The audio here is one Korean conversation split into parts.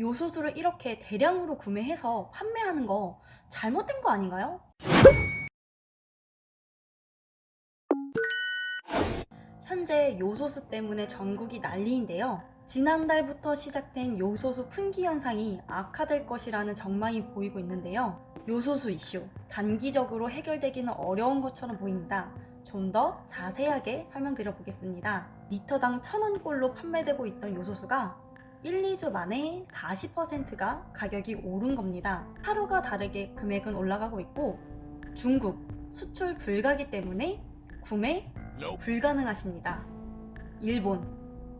요소수를 이렇게 대량으로 구매해서 판매하는 거 잘못된 거 아닌가요? 현재 요소수 때문에 전국이 난리인데요. 지난달부터 시작된 요소수 품귀 현상이 악화될 것이라는 전망이 보이고 있는데요. 요소수 이슈, 단기적으로 해결되기는 어려운 것처럼 보입니다. 좀 더 자세하게 설명드려 보겠습니다. 리터당 1000원꼴로 판매되고 있던 요소수가 1, 2주 만에 40%가 가격이 오른 겁니다. 하루가 다르게 금액은 올라가고 있고 중국 수출 불가기 때문에 구매 불가능하십니다. 일본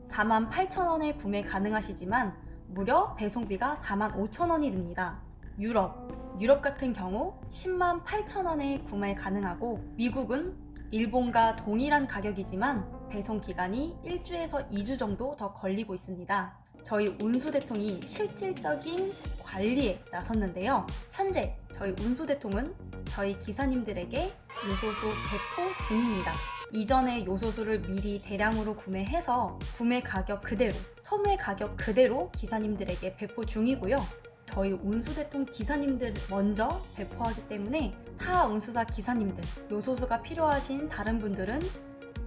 48,000원에 구매 가능하시지만 무려 배송비가 45,000원이 듭니다. 유럽 유럽 같은 경우 10만 8천원에 구매 가능하고 미국은 일본과 동일한 가격이지만 배송 기간이 1주에서 2주 정도 더 걸리고 있습니다. 저희 운수 대통이 실질적인 관리에 나섰는데요. 현재 저희 운수 대통은 저희 기사님들에게 요소수 배포 중입니다. 이전에 요소수를 미리 대량으로 구매해서 구매 가격 그대로, 소매 가격 그대로 기사님들에게 배포 중이고요. 저희 운수대통 기사님들 먼저 배포하기 때문에 타 운수사 기사님들, 요소수가 필요하신 다른 분들은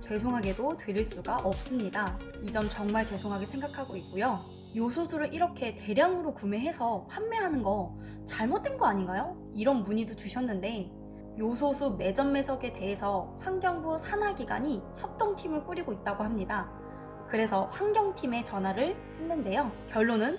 죄송하게도 드릴 수가 없습니다. 이 점 정말 죄송하게 생각하고 있고요. 요소수를 이렇게 대량으로 구매해서 판매하는 거 잘못된 거 아닌가요? 이런 문의도 주셨는데 요소수 매점 매석에 대해서 환경부 산하기관이 협동팀을 꾸리고 있다고 합니다. 그래서 환경팀에 전화를 했는데요. 결론은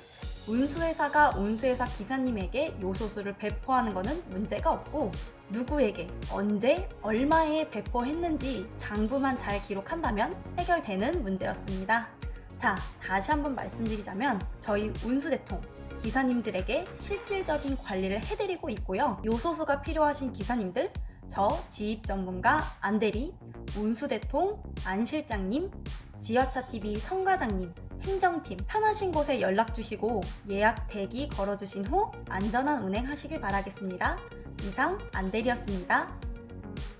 운수회사가 운수회사 기사님에게 요소수를 배포하는 것은 문제가 없고 누구에게 언제 얼마에 배포했는지 장부만 잘 기록한다면 해결되는 문제였습니다. 자, 다시 한번 말씀드리자면 저희 운수대통 기사님들에게 실질적인 관리를 해드리고 있고요. 요소수가 필요하신 기사님들, 저 지입 전문가 안대리, 운수대통 안 실장님, 지하차TV 성과장님, 행정팀 편하신 곳에 연락 주시고 예약 대기 걸어주신 후 안전한 운행하시길 바라겠습니다. 이상 안대리였습니다.